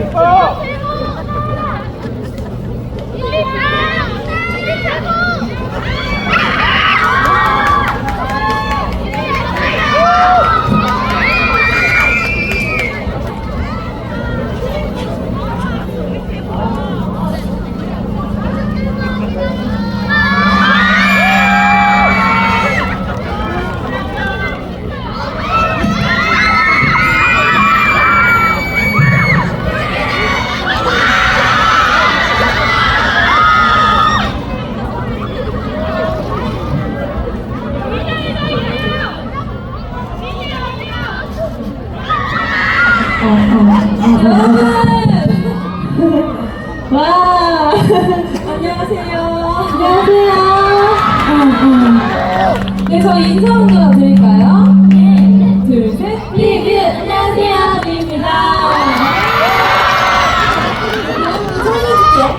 Oh,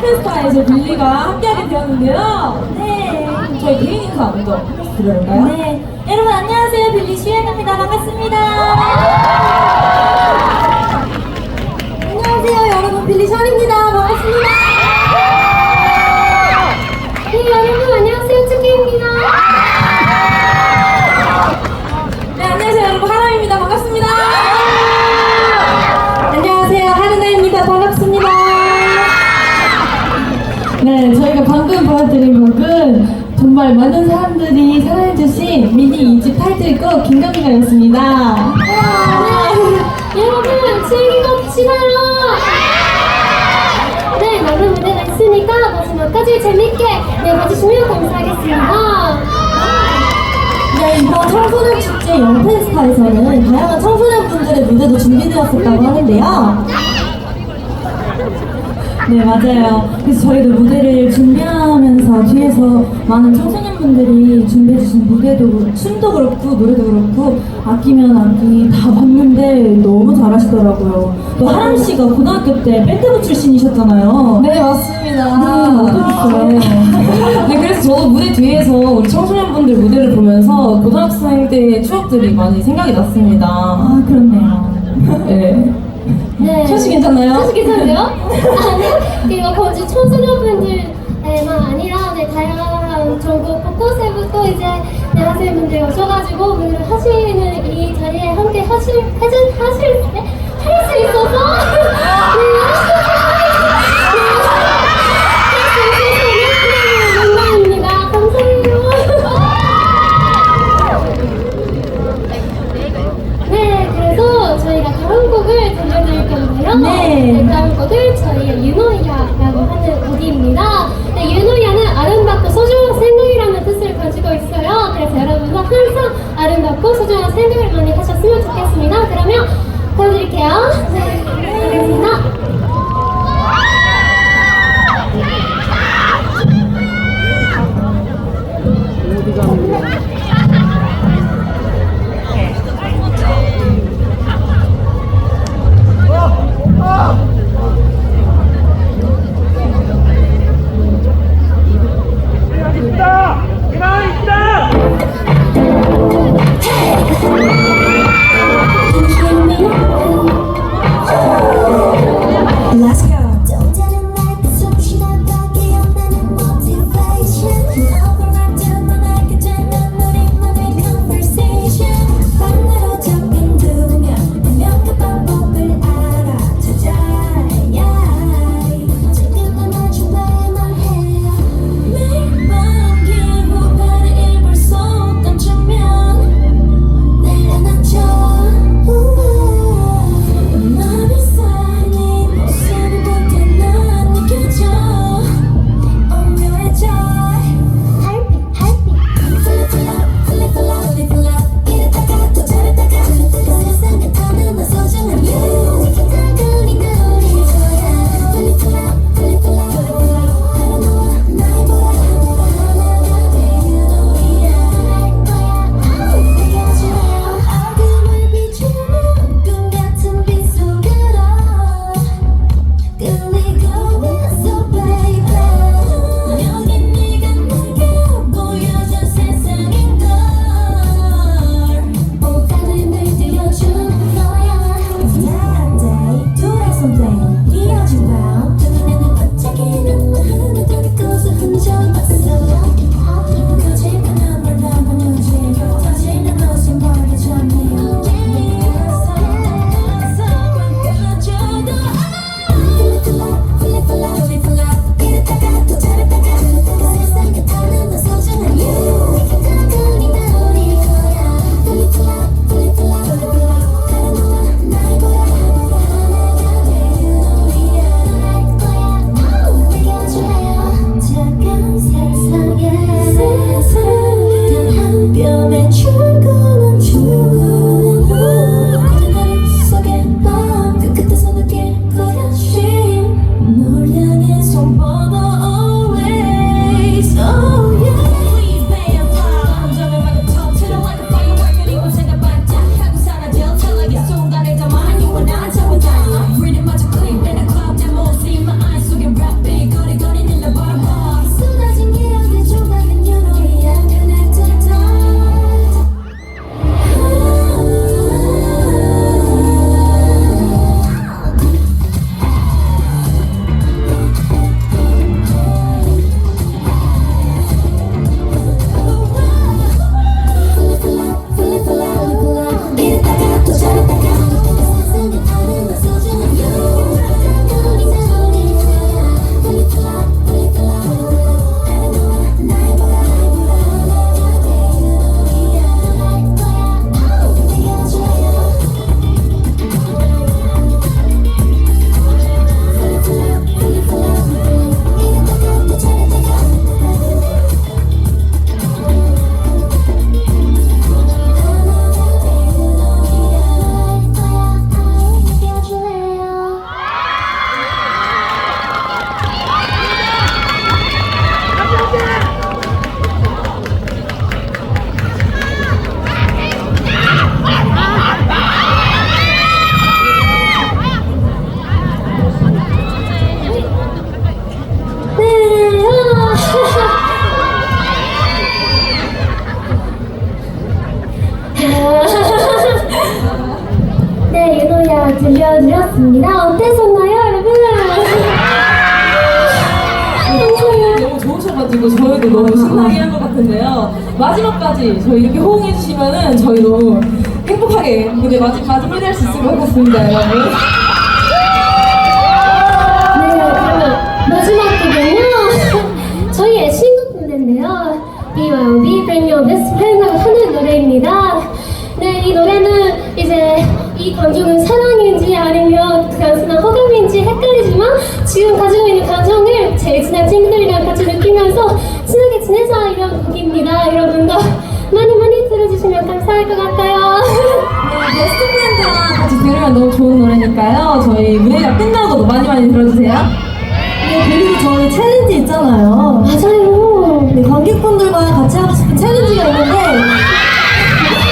에피스타에서 빌리가 함께하게 되었는데요. 네. 저희 개인 인사 먼저 드려볼까요? 네, 여러분 안녕하세요. 빌리 슈엔입니다. 반갑습니다. 안녕하세요, 여러분. 빌리 션입니다. 반갑습니다. 네, 여러분 안녕하세요. 쭈끼입니다. 네, 저희가 방금 보여드린 곡은 정말 많은 사람들이 사랑해주신 미니 2집 타이틀곡 긴가민가였습니다. 네, 여러분 즐기고 계시나요? 네, 많은 무대가 있으니까 마지막까지 재밌게 네, 봐주시면 감사하겠습니다. 네, 이번 청소년 축제 영팬스타에서는 다양한 청소년 분들의 무대도 준비되었었다고 하는데요. 네, 맞아요. 그래서 저희도 무대를 준비하면서 뒤에서 많은 청소년분들이 준비해주신 무대도 춤도 그렇고 노래도 그렇고 아끼면 아끼 다 봤는데 너무 잘하시더라고요. 또 하람 씨가 고등학교 때 밴드부 출신이셨잖아요. 네 맞습니다. 네, 어떠셨어요? 네 그래서 저도 무대 뒤에서 우리 청소년분들 무대를 보면서 고등학생 때의 추억들이 많이 생각이 났습니다. 아, 그렇네요. 네. 네. 셔시 괜찮나요? 셔시 괜찮으세요? 아니, 이거 거지 청소년분들만 아니라 네, 다양한 전국 곳곳에부터 이제 네, 학생분들 오셔가지고 오늘 하시는 이 자리에 함께 하실, 해준, 하실, 네? 할수 있어서 네, 들려드렸습니다. 어땠었나요, 여러분? 너무 좋으셔가지고 저희도 너무 신나게 한 것 같은데요. 마지막까지 저희 이렇게 호응해 주시면은 저희 너무 행복하게 무대 마지, 마지막에 할수 있을 것 같습니다, 여러분. 들어주세요. 네, 그리고 저희 챌린지 있잖아요. 맞아요. 네, 관객분들과 같이 하고 싶은 챌린지가 있는데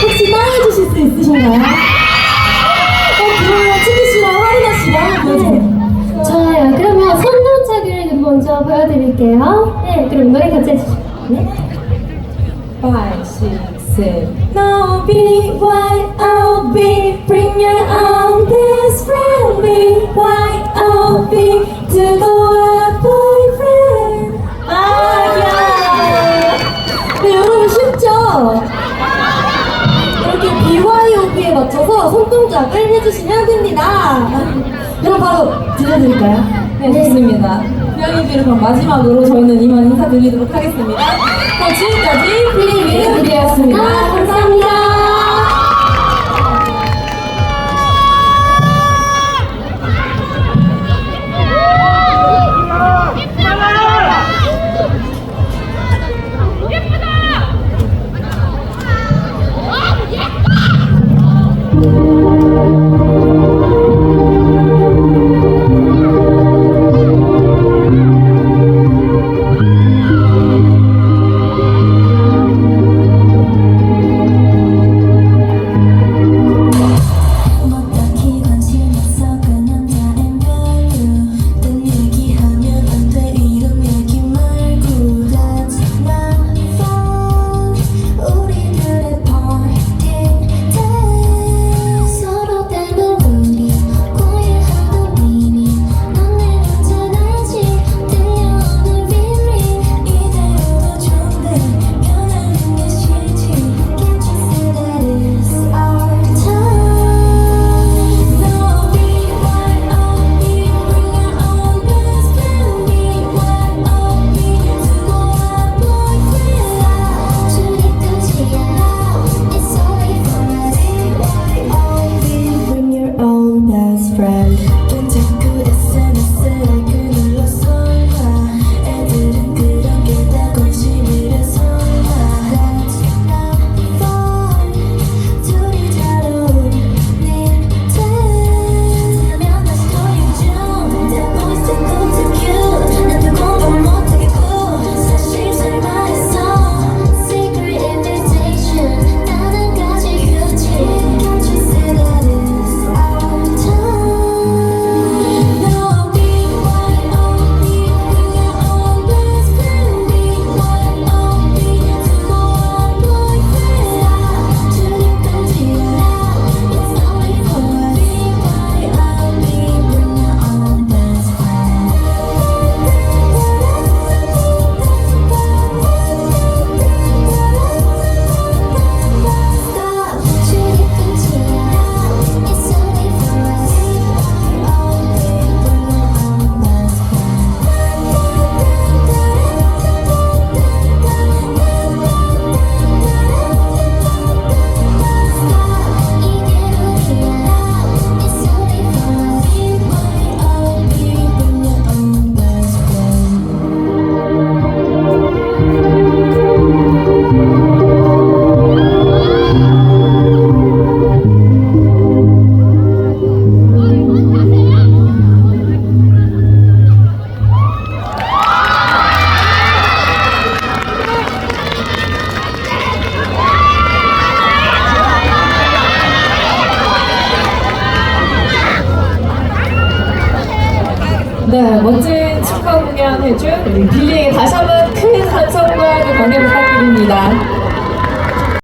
혹시 따라해주실 수 있으신가요? 어, 그러면 치키 씨랑 하리나 씨가 한번 보여주세요. 좋아요. 그러면 손동작을 먼저 보여드릴게요. 네, 그럼 노래 같이 해주세요. 네. 5, 6, 7. No BYOB Bring your own 손동작을 해주시면 됩니다 그럼 바로 들려드릴까요? 네, 좋습니다. 고양이비를 그럼 마지막으로 저희는 이만 인사드리도록 하겠습니다. 그럼 지금까지 플리비 무대였습니다. 감사합니다.